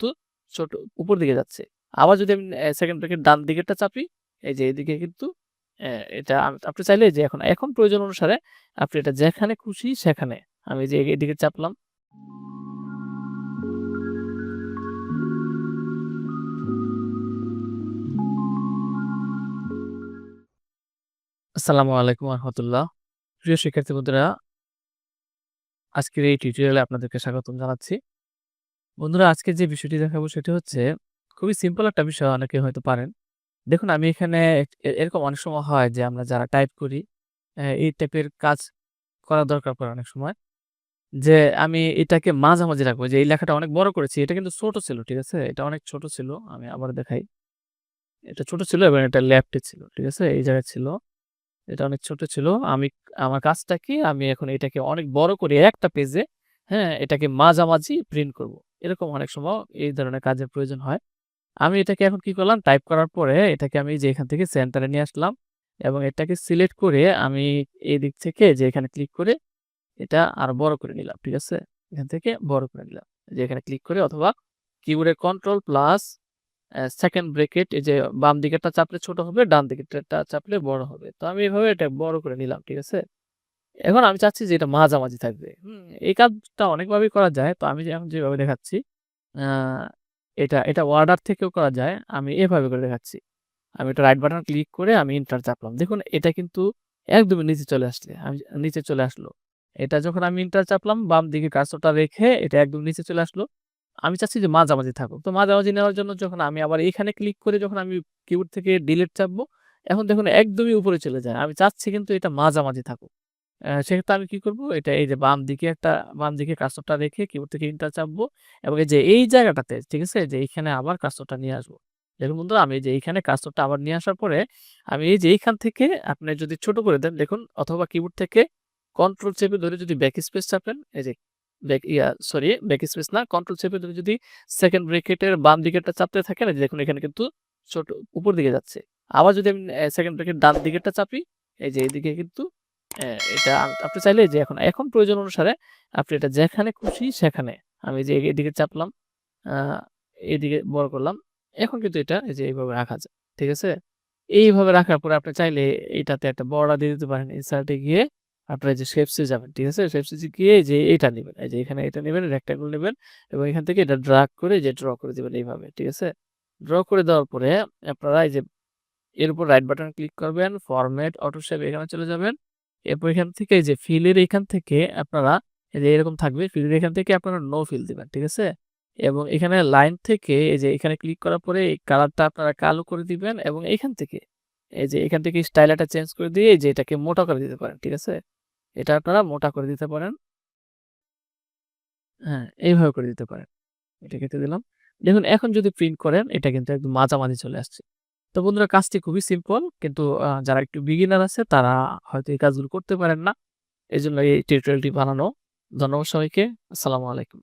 কিন্তু ছোট উপর দিকে যাচ্ছে। আবার যদি আমি সেকেন্ড ব্রেকেট ডান দিকেরটা চাপি, এই যে এদিকে কিন্তু এটা আপনি চাইলে যে এখন, এখন প্রয়োজন অনুসারে আপনি এটা যেখানে খুশি সেখানে আমি যে এদিকে চাপলাম আসসালামু আলাইকুম ওয়া প্রিয় শিক্ষার্থী বন্ধুরা আজকের এই টিউটোরিয়ালে আপনাদেরকে স্বাগতম জানাচ্ছি। বন্ধুরা আজকে যে বিষয়টি দেখাবো সেটি হচ্ছে খুবই সিম্পল একটা বিষয় অনেকে হয়তো পারেন। দেখুন আমি এখানে এরকম অনেক সময় হয় যে আমরা যারা টাইপ করি এই টাইপের কাজ করা দরকার পড়ে অনেক সময়। যে আমি এটাকে মাঝামাঝি রাখব যে এই লেখাটা অনেক বড় করেছি। এটা কিন্তু ছোট ছিল, ঠিক আছে? এটা অনেক ছোট ছিল। আমি আবার দেখাই। এটা ছোট ছিল এবং এটা লেফটে ছিল, ঠিক আছে? এই জায়গায় ছিল। এটা অনেক ছোট ছিল। আমি আমার কাজটা কি? আমি এখন এটাকে অনেক বড় করে একটা পেজে, হ্যাঁ? এটাকে মাঝামাঝি প্রিন্ট করব। এরকম অনেক সময় এই ধরনের কাজের প্রয়োজন হয়। আমি এটাকে এখন কি করলাম? টাইপ করার পরে এটাকে আমি যে এখান থেকে সেন্টারে নিয়ে আসলাম এবং এটাকে সিলেক্ট করে আমি এই দিক থেকে যে এখানে ক্লিক করে এটা আর বড় করে নিলাম। ঠিক আছে? এখান থেকে বড় করে নিলাম। যে এখানে ক্লিক করে অথবা কিবোর্ডের কন্ট্রোল প্লাস সেকেন্ড ব্রেকেট এই যে বাম দিকেরটা চাপলে ছোট হবে, ডান দিকেরটা চাপলে বড় হবে। তো আমি এভাবে এটা বড় করে নিলাম। ঠিক আছে? এখন আমি চাচ্ছি যে এটা মাঝামাঝি থাকবে। এই কাজটা অনেকভাবেই করা যায়। তো আমি এখন যেভাবে দেখাচ্ছি এটা, এটা অর্ডার থেকেও করা যায়। আমি এভাবে করে দেখাচ্ছি। আমি এটা রাইট বাটন ক্লিক করে আমি ইন্টার চাপলাম। দেখুন এটা কিন্তু একদমই নিচে চলে আসলে আমি নিচে চলে আসলো। এটা যখন আমি ইন্টার চাপলাম বাম দিকে কাজটা রেখে এটা একদম নিচে চলে আসলো। আমি চাচ্ছি যে মাঝামাঝি থাকুক। তো মাঝামাঝি নেওয়ার জন্য যখন আমি আবার এখানে ক্লিক করে যখন আমি কিবোর্ড থেকে ডিলিট চাপবো, এখন দেখুন একদমই উপরে চলে যায়। আমি চাচ্ছি কিন্তু এটা মাঝামাঝি থাকুক। সেক্ষেত্রে আমি কি করব? এটা এই যে বাম দিকে একটা বাম দিকে কার্সরটা রেখে কিবোর্ড থেকে এন্টার চাপবো এবং এই যে এই জায়গাটাতে, ঠিক আছে? যে এইখানে আবার কার্সরটা নিয়ে আসব। দেখুন বন্ধুরা আমি যে এইখানে কার্সরটা আবার নিয়ে আসার পরে আমি এই যে এইখান থেকে আপনি যদি ছোট করে দেন দেখুন অথবা কিবোর্ড থেকে কন্ট্রোল চেপে ধরে যদি ব্যাক স্পেস চাপেন, এই যে back yeah sorry back space না কন্ট্রোল চেপে ধরে যদি সেকেন্ড ব্রেকেটের বাম দিকেরটা চাপতে থাকেন, এই যে দেখুন এখানে কিন্তু ছোট উপর দিকে যাচ্ছে। আবার যদি আমি সেকেন্ড ব্রেকেট ডান দিকেরটা চাপি, এই যে এইদিকে কিন্তু এটা আপনি চাইলে যে এখন, এখন প্রয়োজন অনুসারে আপনি এটা যেখানে খুশি সেখানে আমি যে এদিকে চাপলাম, এদিকে বড় করলাম। এখন কিন্তু এটা যে এইভাবে রাখা যায়। ঠিক আছে? এইভাবে রাখার পরে আপনি চাইলে এটাতে একটা বর্ডার দিয়ে দিতে পারেন। ইনসার্টে গিয়ে আপনারা যে শেপসে যাবেন। ঠিক আছে? শেপসে গিয়ে যে এটা নিবেন। এই যে এখানে এটা নেবেন রেক্টেঙ্গল নিবেন এবং এখান থেকে এটা ড্রাগ করে যে ড্র করে দিবেন এইভাবে। ঠিক আছে? ড্র করে দেওয়ার পরে আপনারা এই যে এর উপর রাইট বাটন ক্লিক করবেন, ফরম্যাট অটো শেপ এখানে চলে যাবেন। এরপর এখান থেকে যে ফিলের এখান থেকে আপনারা যে এরকম থাকবে। ফিলের এখান থেকে আপনারা নো ফিল দিবেন। ঠিক আছে? এবং এখানে লাইন থেকে এই যে এখানে ক্লিক করার পরে এই কালারটা আপনারা কালো করে দিবেন এবং এখান থেকে এই যে এখান থেকে স্টাইলারটা চেঞ্জ করে দিয়ে যে এটাকে মোটা করে দিতে পারেন। ঠিক আছে? এটা আপনারা মোটা করে দিতে পারেন। হ্যাঁ, এইভাবে করে দিতে পারেন। এটা কেটে দিলাম। দেখুন এখন যদি প্রিন্ট করেন এটা কিন্তু একদম মাঝামাঝি চলে আসছে। তো বন্ধুরা কাজটি খুবই সিম্পল কিন্তু যারা একটু বিগিনার আছে তারা হয়তো এই কাজগুলো করতে পারেন না। এই জন্য এই টিউটোরিয়ালটি বানানো। ধন্যবাদ সবাইকে। আসসালামু আলাইকুম।